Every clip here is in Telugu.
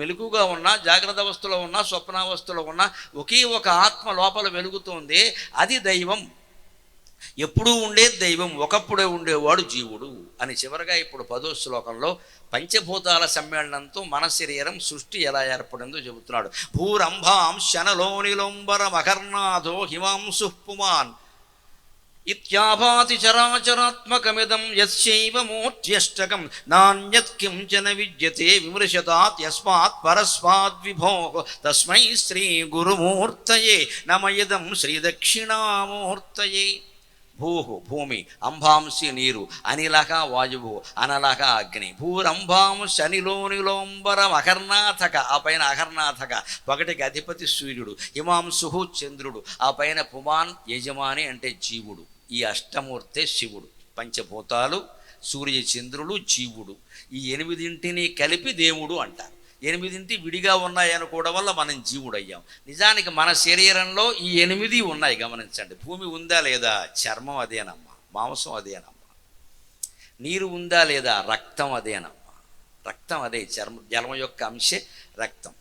మెలుగుగా ఉన్నా జాగ్రత్త అవస్థలో ఉన్నా స్వప్నావస్థలో ఉన్నా ఒకే ఒక ఆత్మ లోపల వెలుగుతోంది అది దైవం. ఎప్పుడూ ఉండే దైవం ఒకప్పుడే ఉండేవాడు జీవుడు అని చివరగా ఇప్పుడు పదో శ్లోకంలో పంచభూతాల సమ్మేళనంతో మన శరీరం సృష్టి ఎలా ఏర్పడిందో చెబుతున్నాడు. భూరంభాం శనలోనిలోంబర మకర్నాథో హిమాంసు పుమాన్. ఇత్యాభాతి చరాచరాత్మకమిదం యస్యైవ మూర్త్యష్టకం నాణ్యత్ కించన విద్యతే విమృశతాత్ యస్మాత్ పరస్మాద్ విభో తస్మై శ్రీ గురుమూర్తయే నమయదం శ్రీదక్షిణామూర్తయే భూ భూమి అంబాంసి నీరు అనిలక వాయువు అనలక అగ్ని భూరంభాంశ అనిలోనిలోంబరం అకర్ణాథక ఆ పైన అకర్ణాథక ఒకటికి అధిపతి సూర్యుడు హిమాంశు చంద్రుడు ఆ పైన పుమాన్ యజమాని అంటే జీవుడు। ఈ అష్టమూర్తే శివుడు. పంచభూతాలు సూర్యచంద్రుడు జీవుడు. ఈ ఎనిమిదింటిని కలిపి దేవుడు అంటారు. ఎనిమిదింటి విడిగా ఉన్నాయనుకోవడం వల్ల మనం జీవుడయ్యాం. నిజానికి మన శరీరంలో ఈ ఎనిమిది ఉన్నాయి గమనించండి. భూమి ఉందా లేదా? చర్మం అదేనమ్మా. మాంసం అదేనమ్మా. నీరు ఉందా లేదా? రక్తం అదేనమ్మా. రక్తం అదే చర్మ జలం యొక్క అంశే రక్తం.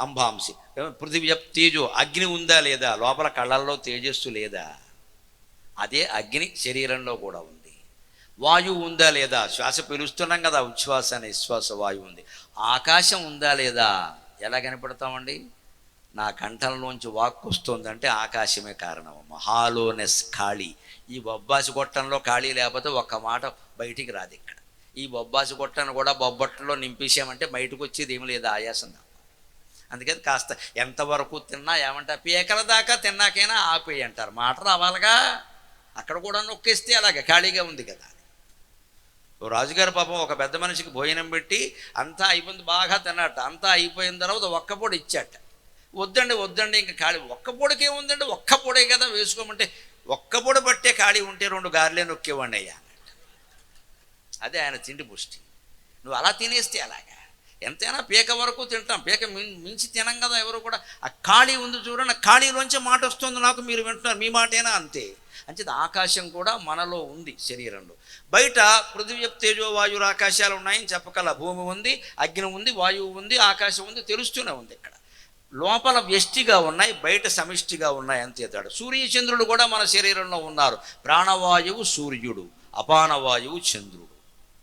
అంబాంశి పృథివీ తేజో అగ్ని ఉందా లేదా? లోపల కళ్ళల్లో తేజస్సు లేదా? అదే అగ్ని శరీరంలో కూడా ఉంది. వాయువు ఉందా లేదా? శ్వాస పీలుస్తున్నాం కదా ఉచ్ఛ్వాస అనే నిశ్వాస వాయువు ఉంది. ఆకాశం ఉందా లేదా? ఎలా కనపడతామండి? నా కంఠంలోంచి వాక్కు వస్తుందంటే ఆకాశమే కారణం. మహాలోనెస్ ఖాళీ. ఈ బొబ్బాసి గొట్టంలో ఖాళీ లేకపోతే ఒక్క మాట బయటికి రాదు ఇక్కడ. ఈ బొబ్బాసి గొట్టను కూడా బొబ్బట్టలో నింపేసామంటే బయటకు వచ్చేది ఏమి లేదు ఆయాసం అందుకని కాస్త ఎంతవరకు తిన్నా ఏమంటారు? పీకల దాకా తిన్నాకైనా ఆపేయి అంటారు మాట రావాలిగా? అక్కడ కూడా నొక్కేస్తే అలాగే ఖాళీగా ఉంది కదా. ఓ రాజుగారు పాపం ఒక పెద్ద మనిషికి భోజనం పెట్టి అంతా అయిపోయింది బాగా తినట అంతా అయిపోయిన తర్వాత ఒక్క పొడి ఇచ్చాట. వద్దండి వద్దండి ఇంకా ఖాళీ ఒక్కపూడికి ఏముందండి ఒక్క పొడే కదా వేసుకోమంటే ఒక్కపూడ పట్టే ఖాళీ ఉంటే రెండు గారెలే నొక్కేవాడిని అయ్యా అన్నట్టు అదే ఆయన తిండి పుష్టి. నువ్వు అలా తినేస్తే అలాగా ఎంతైనా పీక వరకు తింటాం పీక మించి తినం కదా ఎవరు కూడా. ఆ ఖాళీ ఉంది చూడండి ఆ ఖాళీలోంచి మాట వస్తుంది నాకు మీరు వింటున్నారు మీ మాటేనా అంతే. అంచేది ఆకాశం కూడా మనలో ఉంది శరీరంలో. బయట పృథివీ తేజో వాయువులు ఆకాశాలు ఉన్నాయని చెప్పగల భూమి ఉంది అగ్ని ఉంది వాయువు ఉంది ఆకాశం ఉంది తెలుస్తూనే ఉంది ఇక్కడ. లోపల వ్యష్టిగా ఉన్నాయి బయట సమిష్టిగా ఉన్నాయి అంతే తేడా. సూర్యచంద్రుడు కూడా మన శరీరంలో ఉన్నారు. ప్రాణవాయువు సూర్యుడు అపానవాయువు చంద్రుడు.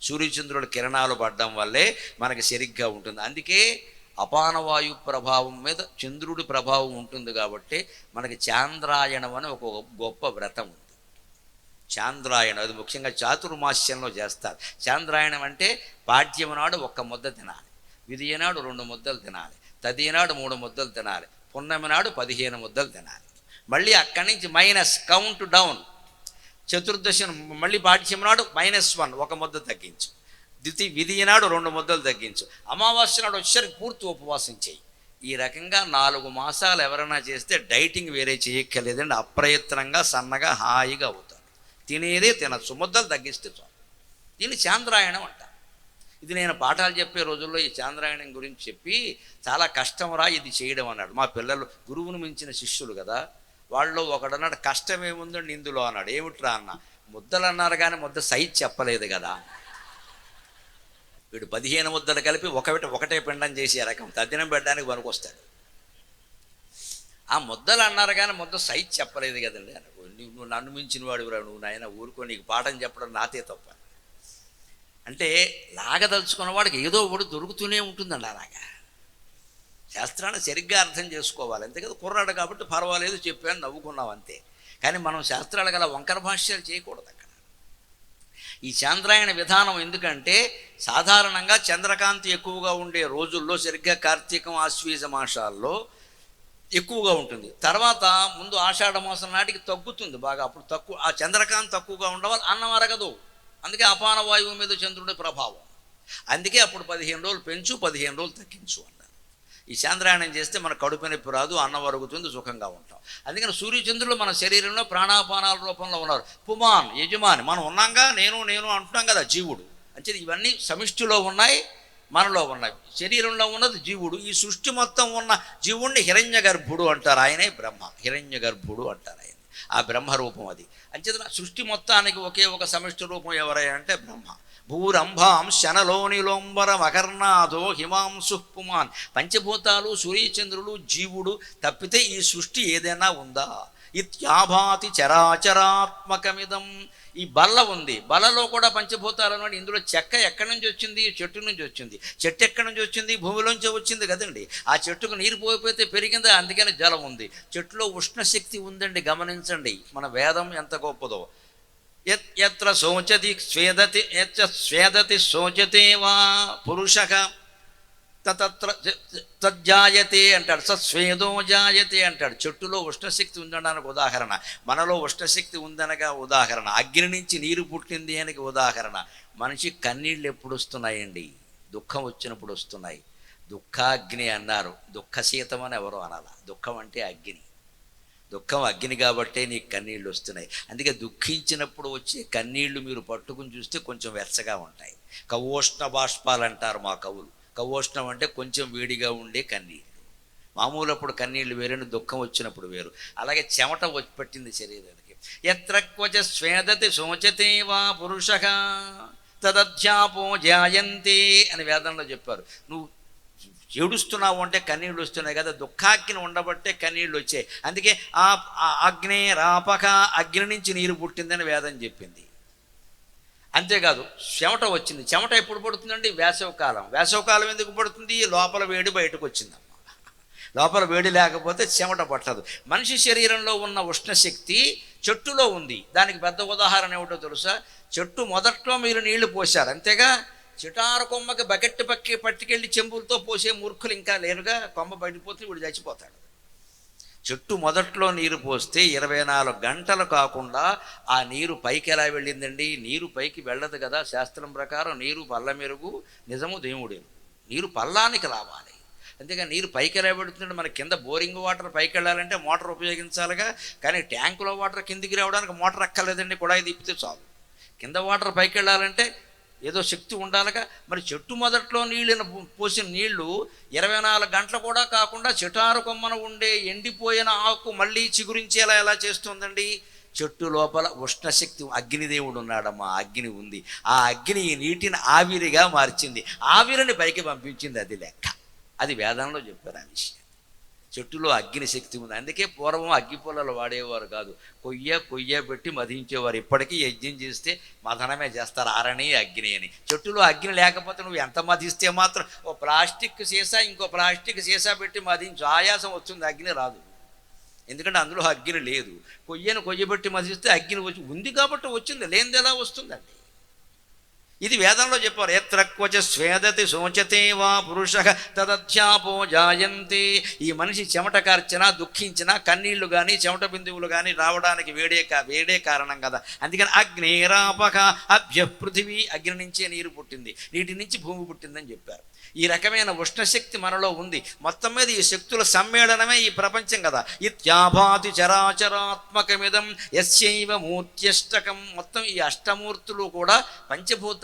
సూర్యచంద్రుడు కిరణాలు పడడం వల్లే మనకి సరిగ్గా ఉంటుంది. అందుకే అపానవాయు ప్రభావం మీద చంద్రుడి ప్రభావం ఉంటుంది కాబట్టి మనకి చాంద్రాయణం అని ఒక గొప్ప వ్రతం ఉంది. చాంద్రాయణం అది ముఖ్యంగా చాతుర్మాస్యంలో చేస్తారు. చాంద్రాయణం అంటే పాడ్యం నాడు ఒక్క ముద్ద తినాలి విధియనాడు రెండు ముద్దలు తినాలి తదియనాడు మూడు ముద్దలు తినాలి పున్నమి నాడు పదిహేను ముద్దలు తినాలి. మళ్ళీ అక్కడి నుంచి మైనస్ కౌంట్ డౌన్. చతుర్దశి మళ్ళీ పాఠ్యం నాడు మైనస్ వన్ ఒక ముద్ద తగ్గించు. ద్వితీ విధియ నాడు రెండు ముద్దలు తగ్గించు. అమావాస్య నాడు వచ్చేసరికి పూర్తి ఉపవాసం చేయి. ఈ రకంగా నాలుగు మాసాలు ఎవరైనా చేస్తే డైటింగ్ వేరే చేయక్కర్లేదండి. అప్రయత్నంగా సన్నగా హాయిగా అవుతారు. తినేదే తినచ్చు. ముద్దలు తగ్గిస్తే చాలు. దీన్ని చాంద్రాయణం అంట ఇది నేను పాఠాలు చెప్పే రోజుల్లో ఈ చాంద్రాయణం గురించి చెప్పి చాలా కష్టంరా ఇది చేయడం అన్నాడు. మా పిల్లలు గురువును మించిన శిష్యులు కదా. వాళ్ళు ఒకడన్నాడు కష్టం ఏముందండి ఇందులో? అన్నాడు. ఏమిట్రా? అన్న. ముద్దలు అన్నారు కానీ ముద్ద సైజ్ చెప్పలేదు కదా. వీడు పదిహేను ముద్దలు కలిపి ఒకటి ఒకటే పిండం చేసే రకం తద్దినం పెట్టడానికి పనికొస్తాడు. ఆ ముద్దలు అన్నారు కానీ ముద్ద సైజ్ చెప్పలేదు కదండి. నువ్వు నువ్వు నన్ను మించిన వాడు నువ్వు నాయన ఊరుకో నీకు పాఠం చెప్పడం నాతే తప్ప. అంటే లాగదలుచుకున్న వాడికి ఏదో ఒకటి దొరుకుతూనే ఉంటుందండి అలాగా. శాస్త్రాన్ని సరిగ్గా అర్థం చేసుకోవాలి. అంతే కదా కుర్రాడు కాబట్టి పర్వాలేదు చెప్పాను నవ్వుకున్నాం అంతే. కానీ మనం శాస్త్రాలు గల వంకర భాష్యాలు చేయకూడదు ఈ చాంద్రాయణ విధానం ఎందుకంటే సాధారణంగా చంద్రకాంతి ఎక్కువగా ఉండే రోజుల్లో సరిగ్గా కార్తీకం ఆశ్వీజ మాసాల్లో ఎక్కువగా ఉంటుంది. తర్వాత ముందు ఆషాఢ మాసం నాటికి తగ్గుతుంది బాగా. అప్పుడు తక్కువ ఆ చంద్రకాంతి తక్కువగా ఉండవాలి అన్నం అరగదు. అందుకే అపాన వాయువు మీద చంద్రుడి ప్రభావం. అందుకే అప్పుడు పదిహేను రోజులు పెంచు పదిహేను రోజులు తగ్గించు అని. ఈ చాంద్రాయణం చేస్తే మన కడుపు నొప్పి రాదు అన్నం అరుగుతుంది సుఖంగా ఉంటాం. అందుకని సూర్యచంద్రులు మన శరీరంలో ప్రాణాపానాల రూపంలో ఉన్నారు. పుమాన్ యజమాని మనం ఉన్నాంగా నేను నేను అంటున్నాం కదా జీవుడు. అంటే ఇవన్నీ సమిష్టిలో ఉన్నాయి మనలో ఉన్నాయి. శరీరంలో ఉన్నది జీవుడు. ఈ సృష్టి మొత్తం ఉన్న జీవుణ్ణి హిరణ్య గర్భుడు అంటారు. ఆయనే బ్రహ్మ. హిరణ్య గర్భుడు అంటారు ఆయన. ఆ బ్రహ్మరూపం అది. అంచేతన సృష్టి మొత్తానికి ఒకే ఒక సమిష్టి రూపం ఎవరై అంటే బ్రహ్మ. భూరంభాం శనలోని లోంబర హిమాంసు హిమాంశు పుమాన్. పంచభూతాలు సూర్యచంద్రులు జీవుడు తప్పితే ఈ సృష్టి ఏదైనా ఉందా? ఇత్యాభాతి చరాచరాత్మకమిదం. ఈ బల్ల ఉంది. బలలో కూడా పంచభూతాలు అన్నమాట ఇందులో చెక్క ఎక్కడి నుంచి వచ్చింది? చెట్టు నుంచి వచ్చింది. చెట్టు ఎక్కడి నుంచి వచ్చింది? భూమిలోంచి వచ్చింది కదండి. ఆ చెట్టుకు నీరు పోయిపోతే పెరిగిందా? అందుకని జలం ఉంది. చెట్టులో ఉష్ణశక్తి ఉందండి. గమనించండి. మన వేదం ఎంత గొప్పదో. ఎత్ర శోచతి స్వేదతి ఎత్ర స్వేదతి శోచతే వా పురుష తత్ర తజ్జాయతే అంటాడు. సత్స్వేదో జాయతే అంటాడు. చెట్టులో ఉష్ణశక్తి ఉందనడానికి ఉదాహరణ. మనలో ఉష్ణశక్తి ఉందనగా ఉదాహరణ. అగ్ని నుంచి నీరు పుట్టింది అనకి ఉదాహరణ. మనిషి కన్నీళ్ళు ఎప్పుడు వస్తున్నాయండి? దుఃఖం వచ్చినప్పుడు వస్తున్నాయి. దుఃఖాగ్ని అన్నారు. దుఃఖశీతం అని ఎవరు అనాల. దుఃఖం అంటే అగ్ని. దుఃఖం అగ్ని కాబట్టే నీకు కన్నీళ్ళు వస్తున్నాయి. అందుకే దుఃఖించినప్పుడు వచ్చే కన్నీళ్ళు మీరు పట్టుకుని చూస్తే కొంచెం వెచ్చగా ఉంటాయి. కవోష్ణ బాష్పాలు అంటారు మా కవులు. కవోష్ణం అంటే కొంచెం వేడిగా ఉండే కన్నీళ్ళు మామూలు అప్పుడు కన్నీళ్ళు వేరేను దుఃఖం వచ్చినప్పుడు వేరు. అలాగే చెమట వచ్చి పట్టింది శరీరానికి. ఎత్రక్వచ స్వేదతి శోచతే వా పురుష తదధ్యాపో జాయంతే అని వేదంలో చెప్పారు. నువ్వు ఏడుస్తున్నావు అంటే కన్నీళ్ళు వస్తున్నాయి కదా దుఃఖాగ్ని ఉండబట్టే కన్నీళ్ళు వచ్చాయి. అందుకే ఆ ఆ అగ్నే రాపక అగ్ని నుంచి నీరు పుట్టిందని వేదం చెప్పింది. అంతేకాదు చెమట వచ్చింది. చెమట ఎప్పుడు పడుతుందండి? వేసవకాలం. వేసవకాలం ఎందుకు పడుతుంది? లోపల వేడి బయటకు వచ్చిందమ్మ లోపల వేడి లేకపోతే చెమట పట్టదు. మనిషి శరీరంలో ఉన్న ఉష్ణశక్తి చెట్టులో ఉంది. దానికి పెద్ద ఉదాహరణ ఏమిటో తెలుసా? చెట్టు మొదట్లో మీరు నీళ్ళు పోశారు. అంతేగా? చిటారు కొమ్మకి బకెట్ పక్కి పట్టుకెళ్ళి చెంబులతో పోసే మూర్ఖులు ఇంకా లేరుగా? కొమ్మ బయటపోతే వీడు చచ్చిపోతాడు. చెట్టు మొదట్లో నీరు పోస్తే ఇరవై నాలుగు గంటలు కాకుండా ఆ నీరు పైకి ఎలా వెళ్ళిందండి? నీరు పైకి వెళ్ళదు కదా శాస్త్రం ప్రకారం. నీరు పళ్ళ మెరుగు. నిజము దేవుడే. నీరు పల్లానికి రావాలి. అంతేగాని నీరు పైకి ఎలా పెడుతుందంటే మన కింద బోరింగ్ వాటర్ పైకి వెళ్ళాలంటే మోటార్ ఉపయోగించాలిగా. కానీ ట్యాంకులో వాటర్ కిందికి రావడానికి మోటార్ అక్కర్లేదండి. కుళాయి తిప్పితే చాలు. కింద వాటర్ పైకి వెళ్ళాలంటే ఏదో శక్తి ఉండాలిగా. మరి చెట్టు మొదట్లో నీళ్ళని పోసిన నీళ్ళు ఇరవై నాలుగు గంటలు కూడా కాకుండా చెటారు కొమ్మన ఉండే ఎండిపోయిన ఆకు మళ్ళీ చిగురించేలా ఎలా చేస్తుందండి? చెట్టు లోపల ఉష్ణశక్తి అగ్నిదేవుడు ఉన్నాడమ్మా అగ్ని ఉంది. ఆ అగ్ని నీటిని ఆవిరిగా మార్చింది. ఆవిరిని పైకి పంపించింది అది లెక్క. అది వేదంలో చెప్పారు ఆ విషయం. చెట్టులో అగ్ని శక్తి ఉంది. అందుకే పూర్వం అగ్గి పొలాలు వాడేవారు కాదు. కొయ్య కొయ్య పెట్టి మధించేవారు. ఇప్పటికీ యజ్ఞం చేస్తే మదనమే చేస్తారు. ఆరణి అగ్ని అని. చెట్టులో అగ్ని లేకపోతే నువ్వు ఎంత మధిస్తే మాత్రం ఓ ప్లాస్టిక్ సీసా ఇంకో ప్లాస్టిక్ సీసా పెట్టి మధించు. ఆయాసం వస్తుంది అగ్ని రాదు. ఎందుకంటే అందులో అగ్ని లేదు. కొయ్యను కొయ్య పెట్టి మధిస్తే అగ్ని వచ్చి ఉంది కాబట్టి వచ్చింది. లేనిది ఎలా వస్తుందండి? ఇది వేదంలో చెప్పారు ఎత్రక్వచ స్వేదతి శోచతే వా పురుష తదధ్యాపో జాయంతి. ఈ మనిషి చెమట కార్చిన దుఃఖించిన కన్నీళ్ళు కానీ చెమట బిందువులు కానీ రావడానికి వేడే కా వేడే కారణం కదా. అందుకని అగ్నేరాపక అభ్య పృథివీ అగ్ని నుంచే నీరు పుట్టింది. నీటి నుంచి భూమి పుట్టిందని చెప్పారు. ఈ రకమైన ఉష్ణశక్తి మనలో ఉంది. మొత్తం మీద ఈ శక్తుల సమ్మేళనమే ఈ ప్రపంచం కదా. ఇత్యాభాతి చరాచరాత్మకమిదం యస్యైవ మూర్త్యష్టకం. మొత్తం ఈ అష్టమూర్తులు కూడా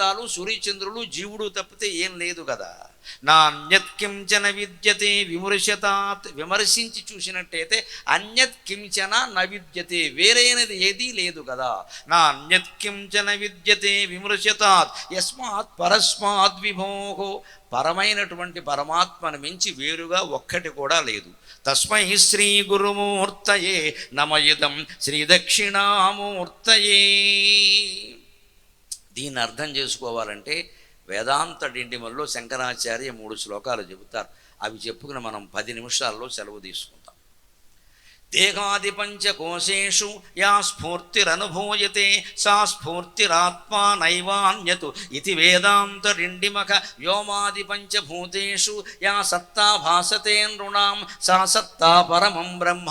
పంచభూతాలు సూర్యచంద్రులు జీవుడు తప్పితే ఏం లేదు కదా. నాణ్యత్ కించన విద్యతే విమర్శతాత్. విమర్శించి చూసినట్టయితే అన్యత్ కించన న విద్యతే. వేరైనది ఏదీ లేదు కదా. నాణ్యత్ కించన విద్యతే విమర్శతాత్. యస్మాత్ పరస్మాత్ విభోహో పరమైనటువంటి పరమాత్మను మించి వేరుగా ఒక్కటి కూడా లేదు. తస్మై శ్రీ గురుమూర్తయే. నమయుదం శ్రీ దక్షిణామూర్తయే. దీన్ని అర్థం చేసుకోవాలంటే వేదాంత డిండిమల్లో శంకరాచార్య మూడు శ్లోకాలు చెబుతారు. అవి చెప్పుకుని మనం పది నిమిషాల్లో సెలవు తీసుకుంటాం. దేహాది పంచకోశేషు యా స్ఫూర్తిరనుభూయతే సా స్ఫూర్తిరాత్మా నైవాన్యతు ఇది వేదాంత రిండిమఖ వ్యోమాది పంచభూతేషు యా సత్తా భాసతే నృణాం సా సత్తా పరమం బ్రహ్మ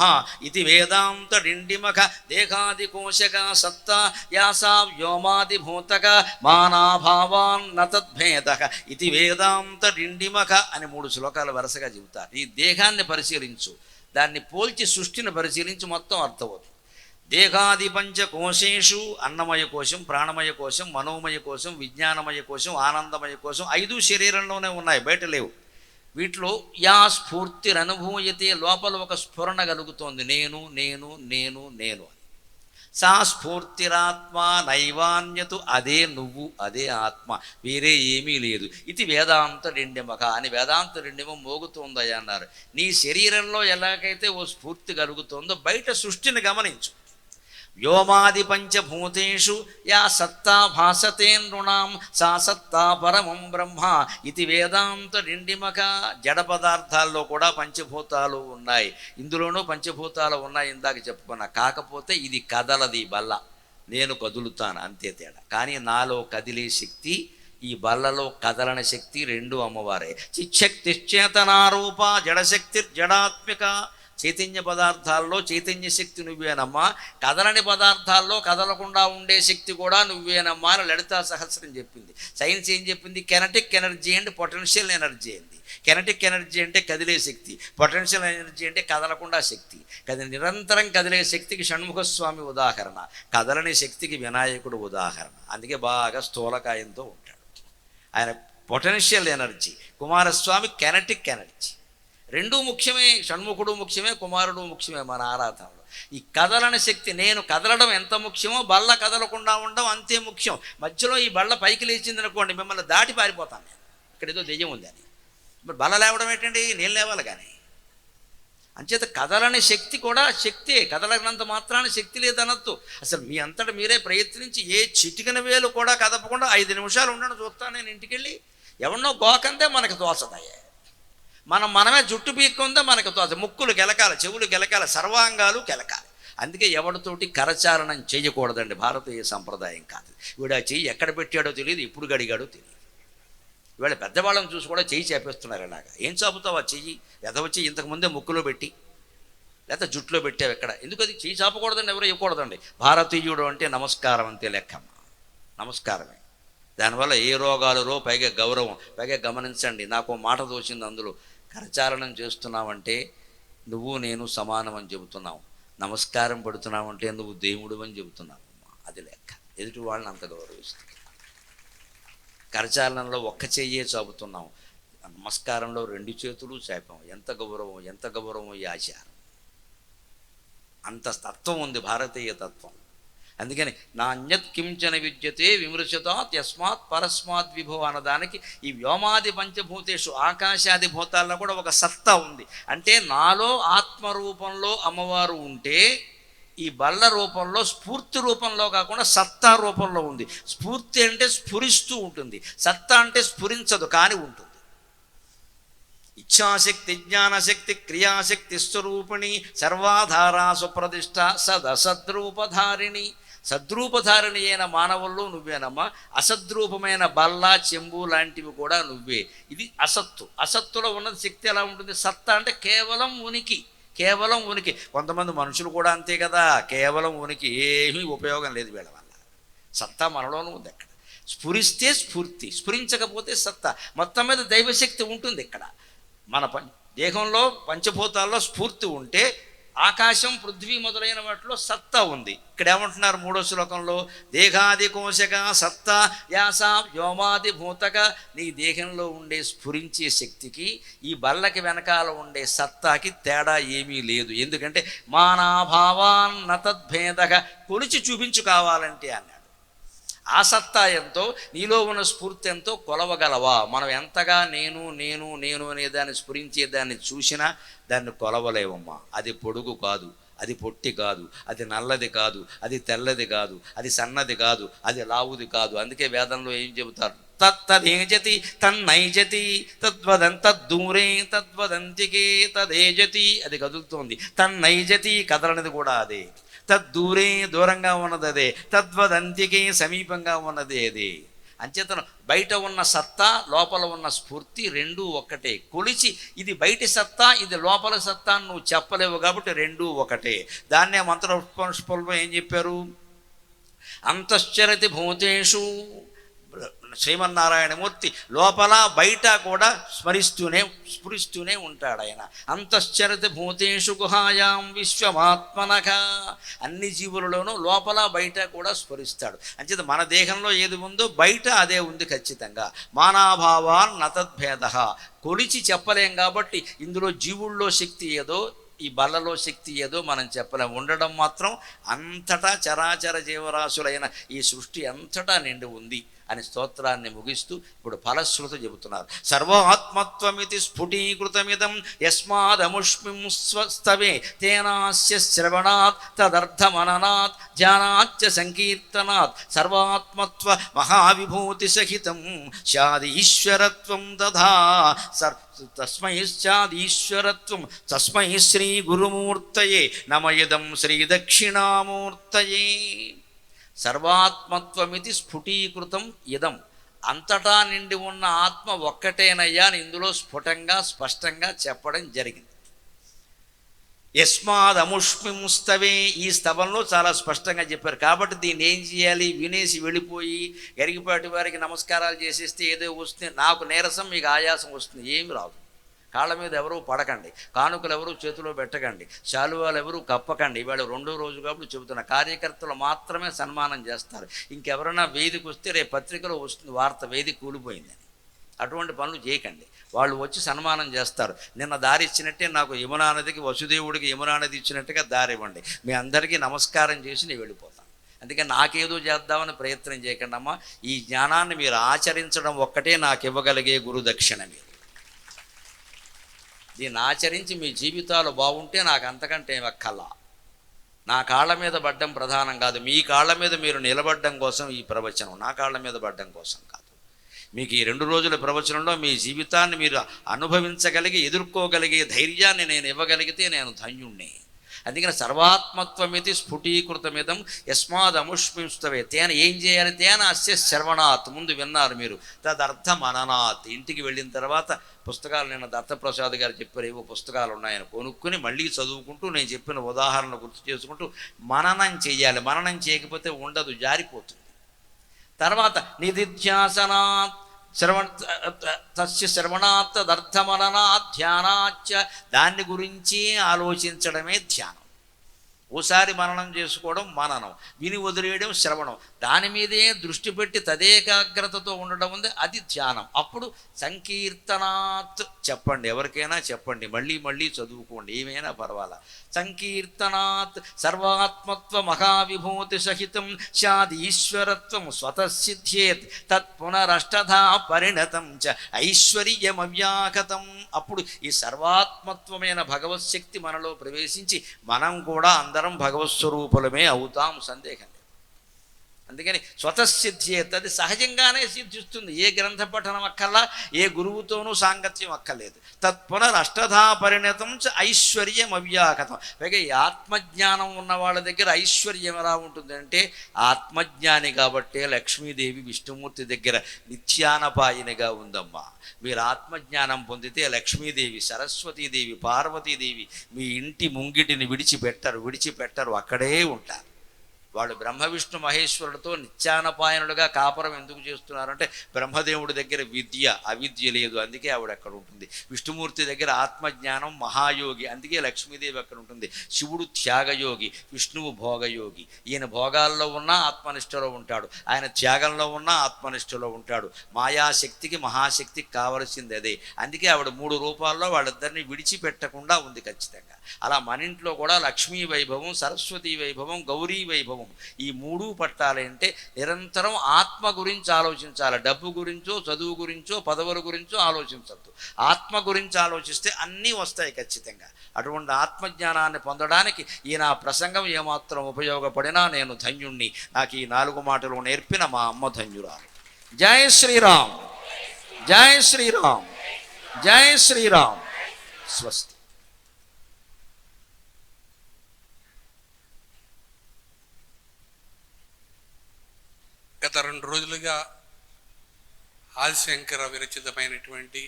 ఇది వేదాంత డిండిమఖ దేహాది కోశగా సత్తా యా సా వ్యోమాది భూతక మానాభావాన్న తద్భేద ఇది వేదాంత డిండిమఖ అని మూడు శ్లోకాలు వరుసగా చెబుతారు. ఈ దేహాన్ని పరిశీలించు. దాన్ని పోల్చి సృష్టిని పరిశీలించి మొత్తం అర్థమవుతుంది. దేహాది పంచకోశేషు అన్నమయ కోశం ప్రాణమయ కోశం మనోమయ కోశం విజ్ఞానమయ కోశం ఆనందమయ కోశం ఐదు శరీరంలోనే ఉన్నాయి బయట లేవు. వీటిలో యా స్ఫూర్తిరనుభూయతే లోపల ఒక స్ఫురణ కలుగుతోంది. నేను నేను నేను నేను. సా స్ఫూర్తిరాత్మ నైవాన్యతు అదే నువ్వు అదే ఆత్మ. వేరే ఏమీ లేదు. ఇది వేదాంత రెండెమక. అని వేదాంత రెండెమ మోగుతోందయ్యా అన్నారు. నీ శరీరంలో ఎలాగైతే ఓ స్ఫూర్తి కలుగుతుందో బయట సృష్టిని గమనించు. వ్యోమాది పంచభూతేషు యా సత్తా భాసతే నృణాం సా సత్తా పరమం బ్రహ్మ ఇది వేదాంత నిండిమక. జడ పదార్థాల్లో కూడా పంచభూతాలు ఉన్నాయి. ఇందులోనూ పంచభూతాలు ఉన్నాయి ఇందాక చెప్పుకున్నా. కాకపోతే ఇది కదలది బల్ల. నేను కదులుతాను అంతే తేడా. కానీ నాలో కదిలే శక్తి ఈ బల్లలో కదలని శక్తి రెండు అమ్మవారే. చిచ్చక్తి జడశక్తి జడాత్మిక చైతన్య పదార్థాల్లో చైతన్య శక్తి నువ్వేనమ్మా. కదలని పదార్థాల్లో కదలకుండా ఉండే శక్తి కూడా నువ్వేనమ్మా అని లలితా సహస్రం చెప్పింది. సైన్స్ ఏం చెప్పింది? కెనటిక్ ఎనర్జీ అంటే పొటెన్షియల్ ఎనర్జీ అంది. కెనటిక్ ఎనర్జీ అంటే కదిలే శక్తి. పొటెన్షియల్ ఎనర్జీ అంటే కదలకుండా శక్తి. కది నిరంతరం కదిలే శక్తికి షణ్ముఖస్వామి ఉదాహరణ. కదలని శక్తికి వినాయకుడు ఉదాహరణ. అందుకే బాగా స్థూలకాయంతో ఉంటాడు. ఆయన potential energy. Kumaraswamy kinetic energy. రెండూ ముఖ్యమే షణ్ముఖుడు ముఖ్యమే కుమారుడు ముఖ్యమే మన ఆరాధనలో. ఈ కదలని శక్తి నేను కదలడం ఎంత ముఖ్యమో బల్ల కదలకుండా ఉండడం అంతే ముఖ్యం. మధ్యలో ఈ బల్ల పైకి లేచింది అనుకోండి మిమ్మల్ని దాటి పారిపోతాను నేను. ఇక్కడ ఏదో దెయ్యం ఉంది అని. మరి బల్ల లేవడం ఏంటండి? నేను లేవాలి కానీ. అంచేత కదలని శక్తి కూడా శక్తే కదలనంత మాత్రాన శక్తి లేదనొద్దు. అసలు మీ అంతటా మీరే ప్రయత్నించి ఏ చిటికిన వేలు కూడా కదపకుండా ఐదు నిమిషాలు ఉండడం చూస్తాను నేను ఇంటికి వెళ్ళి ఎవరినో గోకంతే మనకు తోచదయ్యే. మనం మనమే జుట్టు పీక్కుందా మనకు తోచ ముక్కులు గెలకాలి చెవులు గెలకాలి సర్వాంగాలు గెలకాలి అందుకే ఎవరితోటి కరచారణం చేయకూడదండి. భారతీయ సంప్రదాయం కాదు. వీడు ఆ చెయ్యి ఎక్కడ పెట్టాడో తెలియదు ఇప్పుడు గడిగాడో తెలియదు. ఇవాళ పెద్దవాళ్ళని చూసి కూడా చెయ్యి చేపేస్తున్నారు ఇలాగా. ఏం చాపుతావు ఆ చెయ్యి? ఎదవచ్చి ఇంతకుముందే ముక్కులో పెట్టి లేకపోతే జుట్టులో పెట్టావు ఎక్కడ? ఎందుకు అది చెయ్యి చాపకూడదండి? ఎవరు ఇవ్వకూడదండి? భారతీయుడు అంటే నమస్కారం అంతే లెక్కమ్మ నమస్కారమే. దానివల్ల ఏ రోగాలు రో పైగా గౌరవం. పైగా గమనించండి నాకు మాట తోచింది అందులో. కరచాలనం చేస్తున్నావంటే నువ్వు నేను సమానం అని చెబుతున్నావు. నమస్కారం పెడుతున్నావంటే నువ్వు దేవుడు అని చెబుతున్నావు. అది లెక్క. ఎదుటి వాళ్ళని అంత గౌరవిస్తుంది. కరచాలనంలో ఒక్క చెయ్యే చాపుతున్నాం నమస్కారంలో రెండు చేతులు చాపాం ఎంత గౌరవం ఎంత గౌరవం ఈ ఆచారం. అంత తత్వం ఉంది భారతీయ తత్వం. అందుకని నా అన్యత్ కించన విద్యతే విమృశతాత్ యస్మాత్ పరస్మాత్ విభవ అన్నదానికి ఈ వ్యోమాది పంచభూతేషు ఆకాశాది భూతాల్లో కూడా ఒక సత్తా ఉంది. అంటే నాలో ఆత్మరూపంలో అమ్మవారు ఉంటే ఈ బల్ల రూపంలో స్ఫూర్తి రూపంలో కాకుండా సత్తా రూపంలో ఉంది. స్ఫూర్తి అంటే స్ఫురిస్తూ ఉంటుంది. సత్తా అంటే స్ఫురించదు కానీ ఉంటుంది. ఇచ్ఛాశక్తి జ్ఞానశక్తి క్రియాశక్తి స్వరూపిణి సర్వాధారా సుప్రతిష్ట సదసద్రూపధారిణి సద్రూపధారిణి అయిన మానవుల్లో నువ్వేనమ్మా. అసద్రూపమైన బల్ల చెంబు లాంటివి కూడా నువ్వే. ఇది అసత్తు. అసత్తులో ఉన్నది శక్తి ఎలా ఉంటుంది? సత్త అంటే కేవలం ఉనికి. కేవలం ఉనికి. కొంతమంది మనుషులు కూడా అంతే కదా. కేవలం ఉనికి. ఏమీ ఉపయోగం లేదు వీళ్ళ వల్ల. సత్తా మనలోనూ ఉంది అక్కడ. స్ఫురిస్తే స్ఫూర్తి. స్ఫురించకపోతే సత్తా. మొత్తం మీద దైవశక్తి ఉంటుంది ఇక్కడ. మన పని దేహంలో పంచభూతాల్లో స్ఫూర్తి ఉంటే ఆకాశం పృథ్వీ మొదలైన వాటిలో సత్తా ఉంది. ఇక్కడ ఏమంటున్నారు మూడో శ్లోకంలో? దేహాది కోశక సత్తా యాస వ్యోమాది భూతక. నీ దేహంలో ఉండే స్ఫురించే శక్తికి ఈ బల్లకి వెనకాల ఉండే సత్తాకి తేడా ఏమీ లేదు. ఎందుకంటే మానాభావాన్నతద్భేదక కొలిచి చూపించు కావాలంటే అన్నాడు. ఆసత్తా ఎంతో నీలో ఉన్న స్ఫూర్తి ఎంతో కొలవగలవా? మనం ఎంతగా నేను నేను నేను అనే దాన్ని స్ఫురించే దాన్ని చూసినా దాన్ని కొలవలేవమ్మా. అది పొడుగు కాదు అది పొట్టి కాదు అది నల్లది కాదు అది తెల్లది కాదు అది సన్నది కాదు అది లావుది కాదు. అందుకే వేదంలో ఏం చెబుతారు? తత్తదేజతి తన్నైజతి తద్వదం తద్దూరే తద్వదంతికే తదేజతి. అది కదులుతోంది. తన్నైజతి కదలనిది కూడా అదే. తద్దూరే దూరంగా ఉన్నది అదే తద్వదంతికే సమీపంగా ఉన్నది అది అంచేతను బయట ఉన్న సత్తా లోపల ఉన్న స్ఫూర్తి రెండూ ఒక్కటే. కొలిచి ఇది బయటి సత్తా ఇది లోపల సత్తా నువ్వు చెప్పలేవు కాబట్టి రెండూ ఒకటే. దాన్నే మంత్ర ఏం చెప్పారు? అంతశ్చరతి భూతేషు శ్రీమన్నారాయణమూర్తి లోపల బయట కూడా స్మరిస్తూనే స్ఫురిస్తూనే ఉంటాడు ఆయన. అంతశ్చరిత భూతేషు గుహాయాం విశ్వమాత్మనక అన్ని జీవులలోనూ లోపల బయట కూడా స్ఫురిస్తాడు. అంచేత మన దేహంలో ఏది ఉందో బయట అదే ఉంది ఖచ్చితంగా. మానాభావాన్ నతద్భేద కొలిచి చెప్పలేం కాబట్టి ఇందులో జీవుల్లో శక్తి ఏదో ఈ బల్లలో శక్తి ఏదో మనం చెప్పలేం. ఉండడం మాత్రం అంతటా చరాచర జీవరాశులైన ఈ సృష్టి అంతటా నిండి ఉంది. అని స్తోత్రాన్ని ముగిస్తూ ఇప్పుడు ఫలశ్రుత చెబుతున్నారు. సర్వాత్మత్వమితి స్ఫుటీకృతమిదం యస్మాదముష్మిం స్వస్తవే తేనాస్య శ్రవణాత్ తదర్థమననాత్ ధ్యానాచ్చ సంకీర్తనాత్ సర్వాత్మత్వ మహావిభూతి సహితం స్యాది ఈశ్వరత్వం తథా సర్ తస్మై స్యాదీశ్వరత్వం తస్మై శ్రీ గురుమూర్తయే నమయదం శ్రీ దక్షిణామూర్తయే సర్వాత్మత్వమితి స్ఫుటీకృతం ఇదం. అంతటా నిండి ఉన్న ఆత్మ ఒక్కటేనయ్యా అని ఇందులో స్ఫుటంగా స్పష్టంగా చెప్పడం జరిగింది. యస్మాదముష్మింస్తవే ఈ స్తవంలో చాలా స్పష్టంగా చెప్పారు. కాబట్టి దీన్ని ఏం చేయాలి? వినేసి వెళ్ళిపోయి గరిగిపాటి వారికి నమస్కారాలు చేసేస్తే ఏదో వస్తుంది. నాకు నీరసం మీకు ఆయాసం వస్తుంది. ఏమి రాదు. కాళ్ళ మీద ఎవరూ పడకండి. కానుకలు ఎవరు చేతిలో పెట్టకండి. శాలువాలు ఎవరు కప్పకండి. ఇవాళ రెండో రోజు కాబట్టి చెబుతున్న కార్యకర్తలు మాత్రమే సన్మానం చేస్తారు. ఇంకెవరైనా వేదిక వస్తే రేపు పత్రికలో వస్తుంది వార్త వేదిక కూలిపోయిందని. అటువంటి పనులు చేయకండి. వాళ్ళు వచ్చి సన్మానం చేస్తారు. నిన్న దారి ఇచ్చినట్టే నాకు యమునా నదికి వసుదేవుడికి యమునా నది ఇచ్చినట్టుగా దారి ఇవ్వండి. మీ అందరికీ నమస్కారం చేసి నేను వెళ్ళిపోతాను. అందుకని నాకేదో చేద్దామని ప్రయత్నం చేయకండి అమ్మా ఈ జ్ఞానాన్ని మీరు ఆచరించడం ఒక్కటే నాకు ఇవ్వగలిగే గురుదక్షిణ మీరు. దీన్ని ఆచరించి మీ జీవితాలు బాగుంటే నాకు అంతకంటే ఏమక్కల్లా నా కాళ్ళ మీద పడ్డం ప్రధానం కాదు. మీ కాళ్ళ మీద మీరు నిలబడ్డం కోసం ఈ ప్రవచనం. నా కాళ్ళ మీద పడ్డం కోసం కాదు. మీకు ఈ రెండు రోజుల ప్రవచనంలో మీ జీవితాన్ని మీరు అనుభవించగలిగి ఎదుర్కోగలిగే ధైర్యాన్ని నేను ఇవ్వగలిగితే నేను ధన్యుణ్ణి. అందుకని సర్వాత్మత్వమితి స్ఫుటీకృతమిదం యస్మాద్ అముష్మింస్తవే తేన ఏం చేయాలి? తేన అస్య శ్రవణాత్. ముందు విన్నారు మీరు. తదర్థం అననాత్ ఇంటికి వెళ్ళిన తర్వాత పుస్తకాలు నిన్న దత్తప్రసాద్ గారు చెప్పారు ఏవో పుస్తకాలు ఉన్నాయని కొనుక్కుని మళ్ళీ చదువుకుంటూ నేను చెప్పిన ఉదాహరణ గుర్తు చేసుకుంటూ మననం చేయాలి. మననం చేయకపోతే ఉండదు జారిపోతుంది. తర్వాత నిధిధ్యాసనాత్. శ్రవణ తస్య శ్రవణాత్ తదర్థమననాత్ ధ్యానాచ్చ దాన్ని గురించి ఆలోచించడమే ధ్యానం. ఓసారి మననం చేసుకోవడం మననం. విని వదిలేయడం శ్రవణం. దాని మీదే దృష్టి పెట్టి తదేకాగ్రతతో ఉండడం ఉంది అది ధ్యానం. అప్పుడు సంకీర్తనాత్ చెప్పండి ఎవరికైనా చెప్పండి మళ్ళీ మళ్ళీ చదువుకోండి ఏమైనా పర్వాలా? సంకీర్తనాత్ సర్వాత్మత్వ మహావిభూతి సహితం స్యాద్ ఈశ్వరత్వం స్వతసిద్ధ్యేత్ తత్పునరష్టధా పరిణతం చ ఐశ్వర్యమవ్యాకతం అప్పుడు ఈ సర్వాత్మత్వమైన భగవత్ శక్తి మనలో ప్రవేశించి మనం కూడా అందరం భగవత్ స్వరూపులమే అవుతాం సందేహం లేదు అందుకని స్వతసిద్ధి అది సహజంగానే సిద్ధిస్తుంది. ఏ గ్రంథ పఠనం అక్కర్లా ఏ గురువుతోనూ సాంగత్యం అక్కర్లేదు. తత్పునర్ అష్టధా పరిణతం ఐశ్వర్యం అవ్యాకతం పైగా ఈ ఆత్మజ్ఞానం ఉన్న వాళ్ళ దగ్గర ఐశ్వర్యం ఎలా ఉంటుందంటే ఆత్మజ్ఞాని కాబట్టే లక్ష్మీదేవి విష్ణుమూర్తి దగ్గర నిత్యానపాయినిగా ఉందమ్మా. మీరు ఆత్మజ్ఞానం పొందితే లక్ష్మీదేవి సరస్వతీదేవి పార్వతీదేవి మీ ఇంటి ముంగిటిని విడిచిపెట్టరు విడిచిపెట్టరు అక్కడే ఉంటారు. వాళ్ళు బ్రహ్మ విష్ణు మహేశ్వరుడితో నిత్యానపాయనుడుగా కాపురం ఎందుకు చేస్తున్నారంటే బ్రహ్మదేవుడి దగ్గర విద్య అవిద్య లేదు. అందుకే ఆవిడ అక్కడ ఉంటుంది. విష్ణుమూర్తి దగ్గర ఆత్మజ్ఞానం మహాయోగి. అందుకే లక్ష్మీదేవి అక్కడ ఉంటుంది. శివుడు త్యాగయోగి విష్ణువు భోగయోగి. ఈయన భోగాల్లో ఉన్నా ఆత్మనిష్టలో ఉంటాడు. ఆయన త్యాగంలో ఉన్నా ఆత్మనిష్టలో ఉంటాడు. మాయాశక్తికి మహాశక్తికి కావలసింది అదే. అందుకే ఆవిడ మూడు రూపాల్లో వాళ్ళిద్దరిని విడిచిపెట్టకుండా ఉంది ఖచ్చితంగా. అలా మన ఇంట్లో కూడా లక్ష్మీ వైభవం సరస్వతి వైభవం గౌరీ వైభవం ఈ మూడు పట్టాలంటే నిరంతరం ఆత్మ గురించి ఆలోచించాలి. డబ్బు గురించో చదువు గురించో పదవుల గురించో ఆలోచించద్దు. ఆత్మ గురించి ఆలోచిస్తే అన్నీ వస్తాయి ఖచ్చితంగా. అటువంటి ఆత్మజ్ఞానాన్ని పొందడానికి ఈ నా ప్రసంగం ఏమాత్రం ఉపయోగపడినా నేను ధన్యుణ్ణి. నాకు ఈ నాలుగు మాటలు నేర్పిన మా అమ్మ ధన్యురాలు. జై శ్రీరామ్. జై శ్రీరామ్. జై శ్రీరామ్. స్వస్తి. గత రెండు రోజులుగా ఆదిశంకర విరచితమైనటువంటి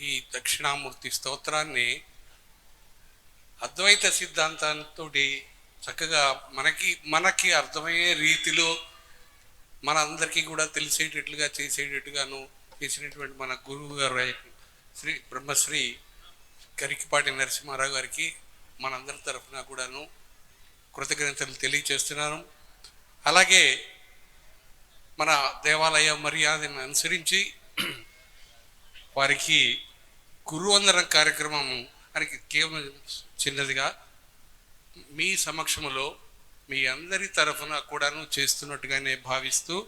ఈ దక్షిణామూర్తి స్తోత్రాన్ని అద్వైత సిద్ధాంతంతో చక్కగా మనకి మనకి అర్థమయ్యే రీతిలో మన అందరికీ కూడా తెలిసేటట్లుగా చేసేటట్టుగాను చేసినటువంటి మన గురువు గారు శ్రీ బ్రహ్మశ్రీ కరికిపాటి నరసింహారావు గారికి మనందరి తరఫున కూడాను కృతజ్ఞతలు తెలియచేస్తున్నాను అలాగే మన దేవాలయ మర్యాదను అనుసరించి వారికి గురువందనం కార్యక్రమం అని కేవలం చిన్నదిగా మీ సమక్షంలో మీ అందరి తరఫున కూడాను చేస్తున్నట్టుగానే భావిస్తూ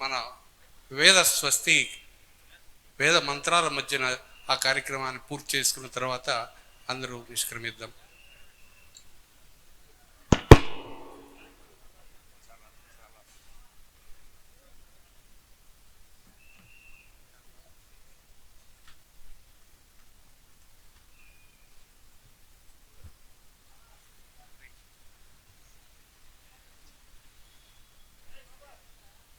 మన వేద స్వస్తి వేద మంత్రాల మధ్యన ఆ కార్యక్రమాన్ని పూర్తి చేసుకున్న తర్వాత అందరూ నిష్క్రమిద్దాం.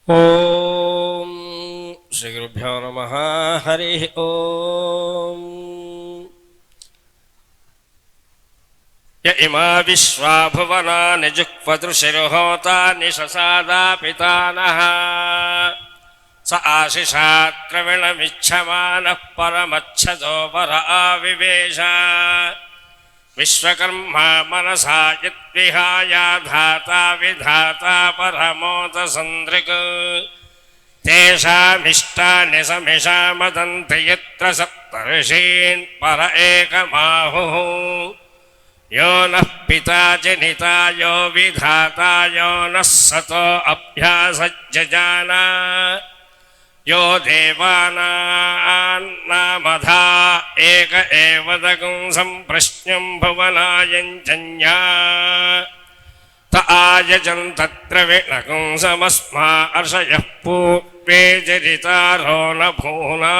ఓం శ్రీ గురుభ్యో నమ. హరి ఓం. ఇమా విశ్వాభువనా నిజుక్వదృశిరోహోతాని ససాదా పితాన. స ఆశిషాత్రవిణమిచ్చమాన పరమచ్చదో పర ఆవివేశ विश्वकर्मा मनसा यद्विहाया धाता विधाता परमोदसन्दृक् तेषामिष्टानि समिषामदन्ति यत्र सप्तर्षीन् पर एकमाहुः। यो नः पिता जनिता, यो विधाता, यो नः सतो अभ्यासज्जजाना यो देवानान्नामधा ఏక ఏవదగం సంప్రశ్నం భువనాయం చన్యా. త ఆయజం తత్ర విణగం సమస్మా అర్షయ పూర్వే చరితారో నభూనా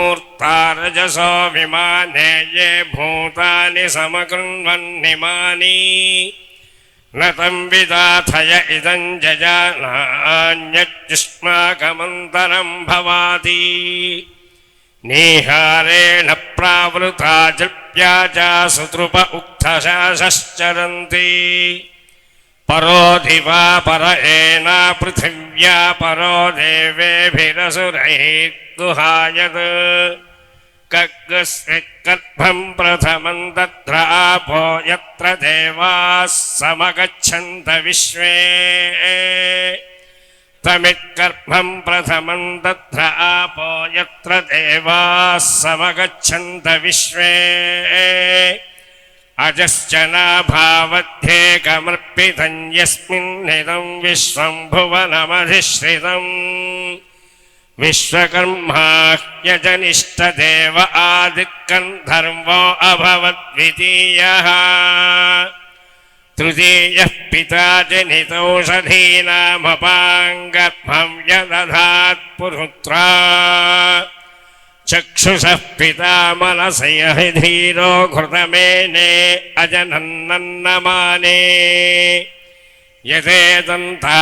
అసూర్తాసూర్తారజసో విమానే భూతాని సమకృణ్వన్నిమాని न तं विदाथय इदं जजानान्यजुष्माकमन्तरं भवाति नीहारेण प्रावृता जल्प्याजा सुतृप उक्थशासश्चरन्ति परोधिवा पर एना पृथिव्या परो देवेभिरसुरैः गुहायत् कग्स्वित्कर्भं प्रथमं तत्र आपो यत्र देवाः समगच्छन्त विश्वे तमित्कर्भं प्रथमं तत्र आपो यत्र देवाः समगच्छन्त विश्वे अजश्च नाभावध्येकमर्पितं यस्मिन्निदं विश्वं भुवनमधिश्रितम् विश्वकर्माह्यजनिष्ठदेव आदिकन्धर्वो अभवद्वितीयः। तृतीय पिता जनितौषधीनामपाङ्गर्भं यदधात्पुरुत्रा चक्षुषः पितामलसयः धीरो घृतमेने अजनन्नमाने यथेदन्ता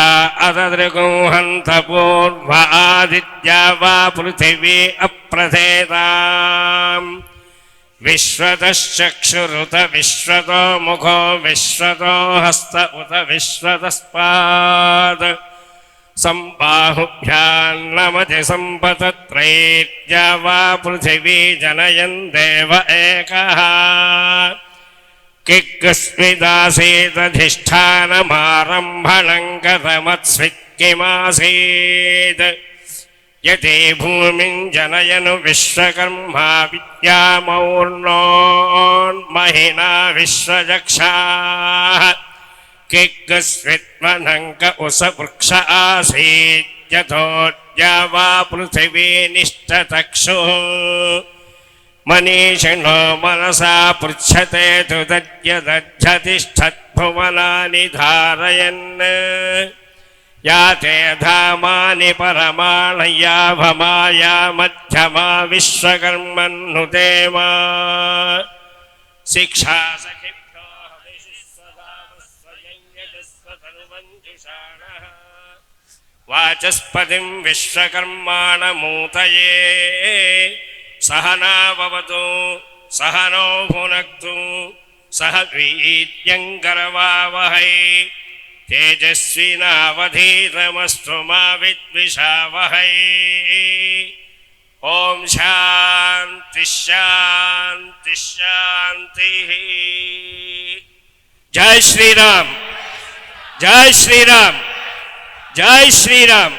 अददृगुंहन्त पूर्व आदित्या वा पृथिवी अप्रथेताम् विश्वतश्चक्षुरुत विश्वतो मुखो विश्वतो हस्त उत विश्वतस्पात् सम्बाहुभ्यान्नमति सम्पतत्रैर्या वा पृथिवी जनयन् देव एकः किग्स्मिदासीदधिष्ठानमारम्भणं गतमत्स्विक्किमासीत् यते भूमिं जनयनु विश्वकर्मा विद्यामौर्णोन्महिना विश्वजक्षाः किग्स्वित्मनङ्क उसवृक्ष आसीत्यथोद्या वा पृथिवी निष्ठतक्षुः మనీషిణో మనసా పృచ్చతే తు దద్యదజ్జతిష్ఠద్భువనాని ధారయన్ యాతే ధామాని పరమాళయాభమాయా మధ్యమా విశ్వకర్మన్నుదేవా శిక్షా సఖిభ్యో హవిషిస్వదామస్వయంజస్వధనుమంజుషాణ వాచస్పతిం విశ్వకర్మాణ మూతయే सदा स्वयं यजस्व तनुमञ्जुषाणः वाचस्पतिं विश्वकर्माणमूतये सह नाववतु सह नो भुनक्तु सह वीर्यङ्करवावहै तेजस्विनावधीतमस्तु मा विद्विषावहै ॐ शान्ति शान्ति शान्तिः जय श्रीराम जय श्रीराम जय श्रीराम